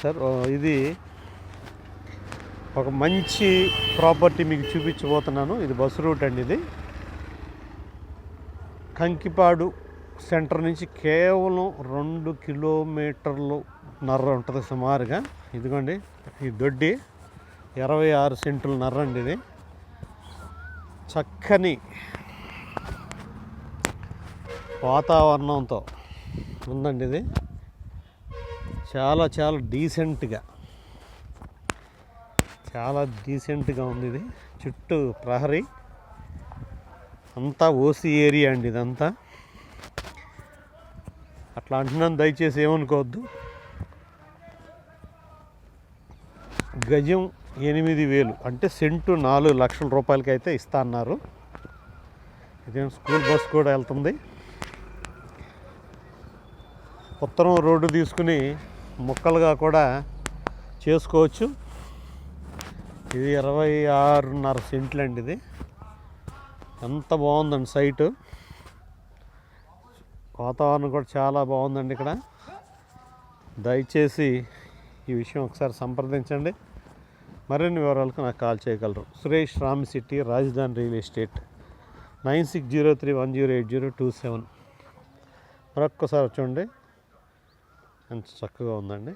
Sir ఇది ఒక మంచి ప్రాపర్టీ మీకు చూపించబోతున్నాను. ఇది బస్సు రూట్ అండి ఇది. కంకిపాడు సెంటర్ నుంచి కేవలం రెండు కిలోమీటర్లు నర్ర ఉంటుంది సుమారుగా. ఇదిగోండి ఈ దొడ్డి ఇరవై ఆరు సెంటుల నర్ర అండి ఇది. చక్కని వాతావరణంతో ఉందండి ఇది. చాలా చాలా డీసెంట్గా చాలా డీసెంట్గా ఉంది ఇది. చుట్టూ ప్రహరీ. అంతా ఓసీ ఏరియా అండి ఇదంతా. అట్లా అంటున్నాను దయచేసి ఏమనుకోవద్దు. గజం ఎనిమిది వేలు అంటే సెంటు నాలుగు లక్షల రూపాయలకి అయితే ఇస్తా అన్నారు. ఇదేం స్కూల్ బస్ కూడా వెళ్తుంది. ఉత్తరం రోడ్డు తీసుకుని ముక్కలుగా కూడా చేసుకోవచ్చు. ఇది ఇరవై ఆరున్నర సెంట్లు అండి ఇది. ఎంత బాగుందండి సైటు. వాతావరణం కూడా చాలా బాగుందండి ఇక్కడ. దయచేసి ఈ విషయం ఒకసారి సంప్రదించండి. మరిన్ని వివరాలకు నాకు కాల్ చేయగలరు. Suresh Ram city Rajadhani real estate. Nine six zero three one zero eight zero two seven. మరొక్కసారి చూడండి. ఎంత చక్కగా ఉందండి.